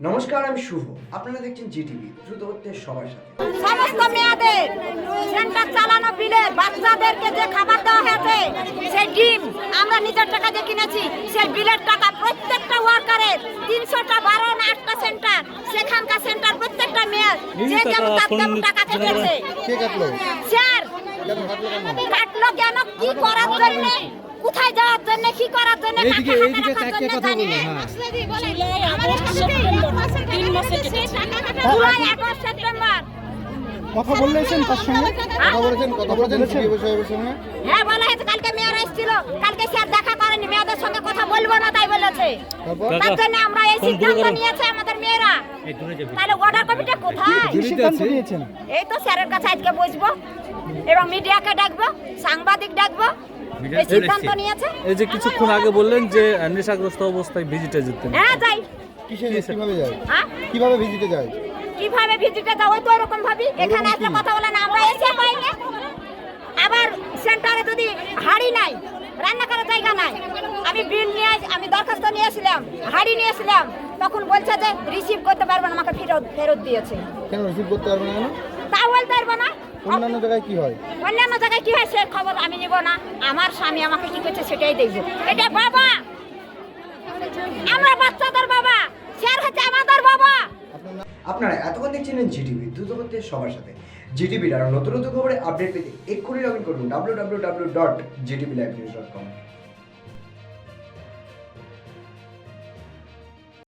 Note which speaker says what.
Speaker 1: নমস্কার আমি শুভ। আপনারা দেখছেন জিটিভি দ্রুত হচ্ছে সবার সাথে।
Speaker 2: সমস্ত মেয়েদের সেন্টার চালানো বিলের বাচ্চাদেরকে যে খাবার দেওয়া হয়েছে সেই ডিম আমরা নিজের টাকা দিয়ে কিনেছি। সেই বিলের টাকা প্রত্যেকটা ওয়ার্কারের তিনশোটা বারো না আটটা সেন্টার। সেখানকার সেন্টার প্রত্যেকটা মেয়ের যে যেমন তার তেমন টাকা কেটেছে স্যার
Speaker 3: কাটলো কেন?
Speaker 2: কি করার জন্য? কোথায় যাওয়ার জন্য কি করার জন্য
Speaker 3: এইদিকে এইদিকে কে কথা হ্যাঁ।
Speaker 2: জুলাই আগস্ট সেপ্টেম্বর
Speaker 3: কথা বললেছেন তার সঙ্গে? কথা বলেছেন কথা বলেছেন সঙ্গে
Speaker 2: হ্যাঁ। বলা হয়েছে কালকে মেয়র এসেছিল। কালকে স্যার দেখা করেনি মেয়েদের সঙ্গে কথা বলব না তাই বলেছে। তার জন্য আমরা এই সিদ্ধান্ত নিয়েছে আমাদের মেয়েরা। তাহলে অর্ডার কপিটা কোথায়?
Speaker 3: সিদ্ধান্ত নিয়েছেন।
Speaker 2: এই তো স্যারের কাছে আজকে বসবো এবং মিডিয়াকে ডাকবো সাংবাদিক ডাকবো সিদ্ধান্ত নিয়েছে?
Speaker 4: এই যে কিছুক্ষণ আগে বললেন যে নেশাগ্রস্ত অবস্থায় ভিজিটে যেতেন
Speaker 2: হ্যাঁ যাই।
Speaker 3: কিসে কীভাবে যায়?
Speaker 2: হ্যাঁ?
Speaker 3: কীভাবে ভিজিটে যায়?
Speaker 2: কীভাবে ভিজিটে যাব তো এরকম ভাবি। এখানে আসলে কথা বলে না। আমরা এসে পাইনি আবার সেন্টারে যদি হাড়ি নাই রান্না করার জায়গা নাই আমি বিল নিয়ে আমি দরখাস্ত নিয়েছিলাম হাড়ি নিয়েছিলাম তখন বলছে যে রিসিভ করতে পারবে না আমাকে ফেরত ফেরত দিয়েছে।
Speaker 3: কেন রিসিভ করতে পারবে না
Speaker 2: তা বলতে পারব না।
Speaker 3: অন্যান্য জায়গায় কি হয়?
Speaker 2: অন্যান্য জায়গায় কি হয় সে খবর আমি নিব না। আমার স্বামী আমাকে কি করছে সেটাই দেখব। এটা বাবা! আমরা বাচ্চাদের বাবা! স্যার হচ্ছে আমাদের বাবা!
Speaker 3: আপনারা
Speaker 1: এতক্ষণ দেখছিলেন জিটিভি দ্রুত করতে সবার সাথে। জিটিভির আরও নতুন নতুন খবরে আপডেট পেতে এক্ষুনি লগ ইন করুন W W W dot Zee TV live news dot com